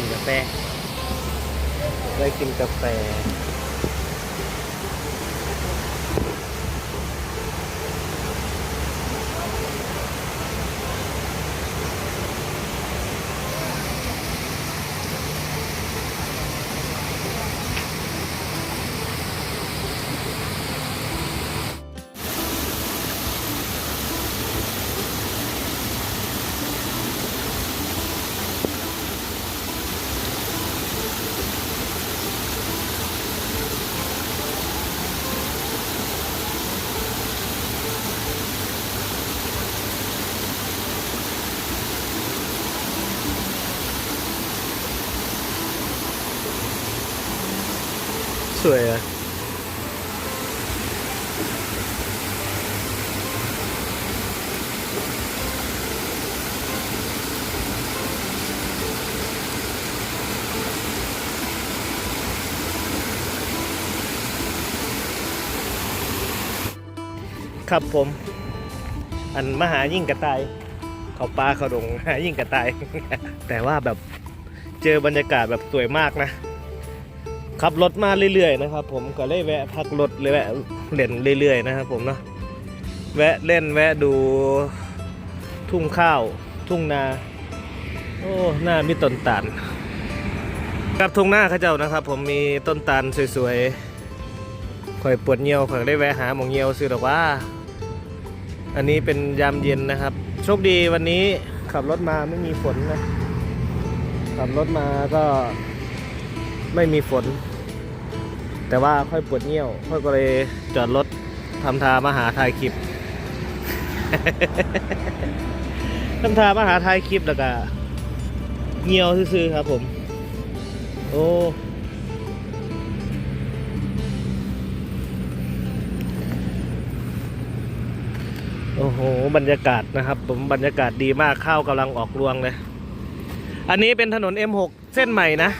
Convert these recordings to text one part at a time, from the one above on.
กินกาแฟ ได้กินกาแฟ สวยอะครับผม อันมหายิ่งกระต่าย เขาปลาเขาดงหายิ่งกระต่าย แต่ว่าแบบเจอบรรยากาศแบบสวยมากนะ ขับรถมาเรื่อยๆนะครับ ผมก็เลยแวะพักรถเลยแวะเล่นเรื่อยๆนะครับ ผมเนาะแวะเล่นแวะดูทุ่งข้าว ทุ่งนา โอ้หน้ามีต้นตาลกับทุ่งหน้าข้าเจ้านะครับ ผมมีต้นตาลสวยๆคอยปวดเงียวคอยได้แวะหาหมองเงียวซื้อหรอกว่า อันนี้เป็นยามเย็นนะครับ โชคดีวันนี้ขับรถมาไม่มีฝนนะขับรถมาก็ไม่มีฝน แต่ว่าค่อยปวดเงี้ยว ค่อยก็เลยจอดรถทำทามาหาถ่ายคลิป ทำทามาหาถ่ายคลิปแล้วก็เงี้ยวซื่อๆครับผม โอ้โอ้โห บรรยากาศนะครับ ผมบรรยากาศดีมากข้าวกำลังออกรวงเลย อันนี้เป็นถนน M6 เส้นใหม่นะ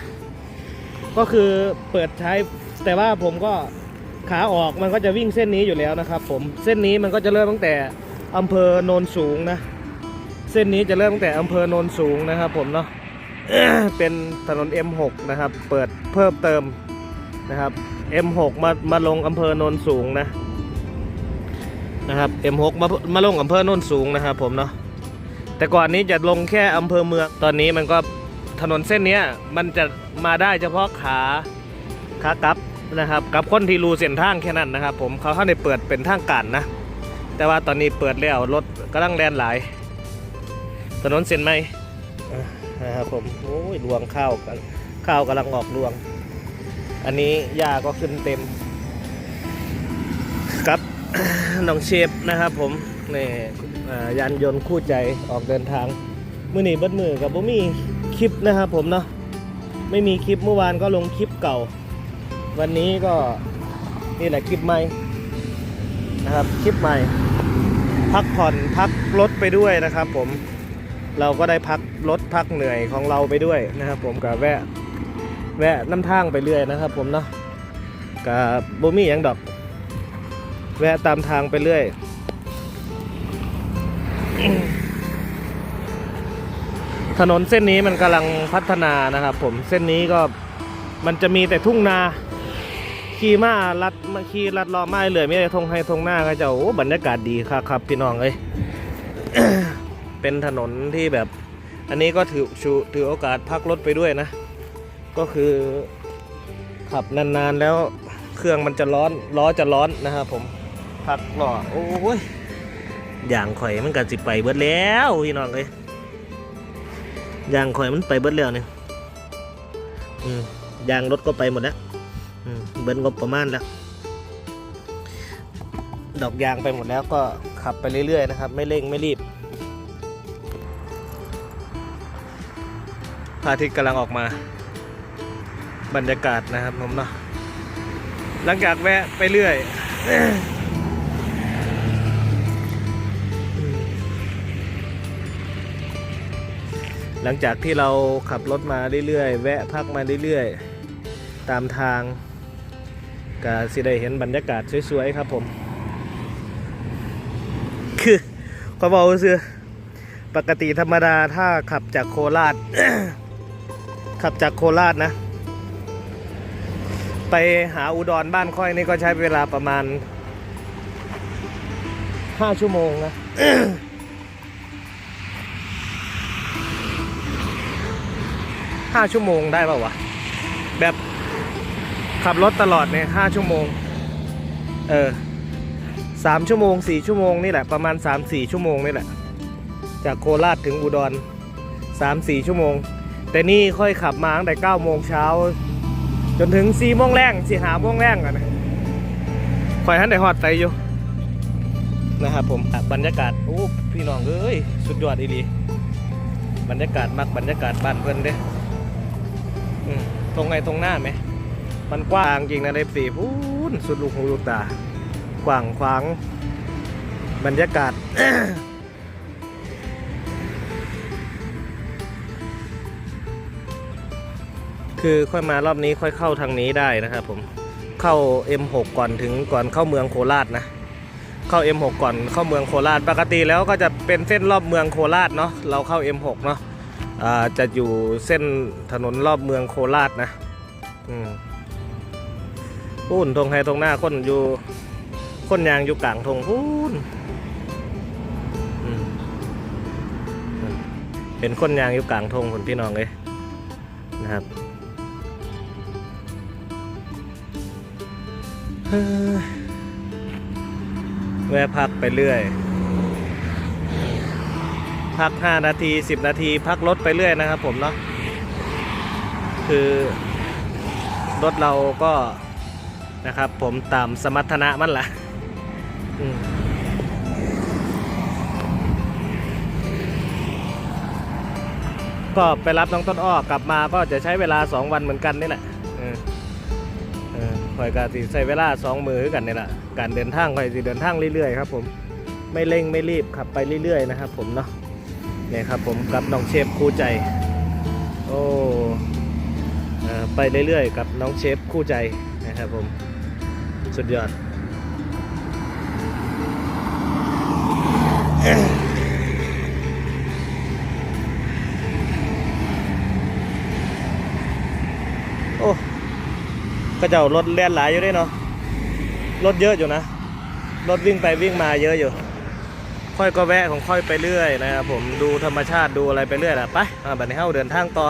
ก็คือเปิดใช้ แต่ว่าผมก็ขาออกมันก็จะวิ่งเส้นนี้อยู่แล้วนะครับ ผมเส้นนี้มันก็จะเริ่มตั้งแต่อำเภอโนนสูงนะ เส้นนี้จะเริ่มตั้งแต่อำเภอโนนสูงนะครับ ผมเนาะเป็นถนน M6 นะครับ เปิดเพิ่มเติมนะครับ M6 มามาลงอำเภอโนนสูงนะนะครับ M6 มามาลงอำเภอโนนสูงนะครับ ผมเนาะแต่ก่อนนี้จะลงแค่อำเภอเมืองตอนนี้มันก็ถนนเส้นนี้มันจะมาได้เฉพาะขาขากลับ นะครับกับคนที่รู้เส้นทางแค่นั้นนะครับ ผมเขาเข้าในเปิดเป็นทางการนะ แต่ว่าตอนนี้เปิดแล้วรถกำลังแล่นหลาย ถนนเส้นไหมนะครับผมโอ้ยรวงข้าวกันข้าวกำลังออกรวง อันนี้หญ้าก็ขึ้นเต็มครับน้องเชฟนะครับผมนี่ยานยนต์คู่ใจออกเดินทางมือหนีเบิดมือกับบ่มีคลิปนะครับผมเนาะไม่มีคลิปเมื่อวานก็ลงคลิปเก่า วันนี้ก็นี่แหละคลิปใหม่นะครับคลิปใหม่ พักผ่อนพักรถไปด้วยนะครับ ผมเราก็ได้พักรถพักเหนื่อยของเราไปด้วยนะครับ ผมกับแวะแวะน้ำทางไปเรื่อยนะครับ ผมเนาะกับบ่มีอย่างดอก แวะตามทางไปเรื่อยถนนเส้นนี้มันกำลังพัฒนานะครับ ผมเส้นนี้ก็มันจะมีแต่ทุ่งนา ขี่มาลัดมาขี่ลัดล้อไม้เลยไม่ได้ทงให้ทงหน้าก็จะโอ้บรรยากาศดีครับครับพี่น้องเอ้ยเป็นถนนที่แบบ อันนี้ก็ถือถือโอกาสพักรถไปด้วยนะ ก็คือขับนานๆแล้วเครื่องมันจะร้อนล้อจะร้อนนะครับผมพักล้อโอ้ยอย่างข่อยมันก็สิไปเบิดแล้วพี่น้องเอ้ยยางข่อยมันไปเบิดแล้วเนี่ยอืมยางรถก็ไปหมดแล้ว เบิดงบประมาณแล้ว ดอกยางไปหมดแล้วก็ขับไปเรื่อยๆนะครับ ไม่เร่งไม่รีบพระอาทิตย์กำลังออกมา บรรยากาศนะครับผมเนาะหลังจากแวะไปเรื่อยหลังจากที่เราขับรถมาเรื่อยๆ แวะพักมาเรื่อยๆ ตามทาง ก็สิได้เห็นบรรยากาศสวยๆครับผม คือขอบอกว่าซื้อปกติธรรมดาถ้าขับจากโคราช ขับจากโคราชนะ ไปหาอุดรบ้านค่อยนี่ก็ใช้เวลาประมาณ5ชั่วโมงนะห้าชั่วโมงได้ป่าวะ แบบ ขับรถตลอดเนี่ยห้าชั่วโมง เออสามชั่วโมงสี่ชั่วโมงนี่แหละประมาณสามสี่ชั่วโมงนี่แหละ จากโคราชถึงอุดรสามสี่ชั่วโมง แต่นี่ค่อยขับมาตั้งแต่เก้าโมงเช้า จนถึงสี่โมงแรงสี่หาโมงแรงกันนะคอยท่านได้ฮอดใส่อยู่นะครับผมบรรยากาศโอ้พี่น้องเอ้ยสุดยอดอีหลีบรรยากาศมักบรรยากาศบ้านเพื่อนเด้ตรงไงตรงหน้าไหม มันกว้างจริงนะเดฟสีพูนสุดลูกหูลูกตา กว้างขวาง บรรยากาศ คือค่อยมารอบนี้ค่อยเข้าทางนี้ได้นะครับผม เข้า M6 ก่อนถึงก่อนเข้าเมืองโคราชนะ เข้า M6 ก่อนเข้าเมืองโคราช ปกติแล้วก็จะเป็นเส้นรอบเมืองโคราชเนาะ เราเข้า M6 เนาะจะอยู่เส้นถนนรอบเมืองโคราชนะ อืม พูนตรงไฮตรงหน้าคนอยู่คนยางอยู่กลางทงพูนเป็นคนยางอยู่กลางทงคนพี่น้องเลยนะครับแวะพักไปเรื่อย พัก 5 นาที 10 นาที พักรถไปเรื่อยนะครับผมเนาะคือรถเราก็ นะครับ ผมตามสมรรถนะมันละก็ไปรับน้องต้นอ้อกลับมาก็จะใช้เวลา 2 วันเหมือนกันนี่แหละเออเออคอยกาสิใช้เวลา 2 มือกันนี่แหละการเดินทางคอยสิเดินทางเรื่อยๆครับผมไม่เร่งไม่รีบขับไปเรื่อยๆนะครับผมเนาะเนี่ยครับผมกับน้องเชฟคู่ใจ โอ้เอ่อไปเรื่อยๆ กับน้องเชฟคู่ใจนะครับผม สุดยอดโอ้ก็เจ้ารถเลียนหลายอยู่ด้วยเนาะรถเยอะอยู่นะ รถวิ่งไปวิ่งมาเยอะอยู่ ค่อยก็แวะของค่อยไปเรื่อยนะครับผมดูธรรมชาติดูอะไรไปเรื่อยแหละไปอ่าบัดนี้เข้าเดินทางต่อ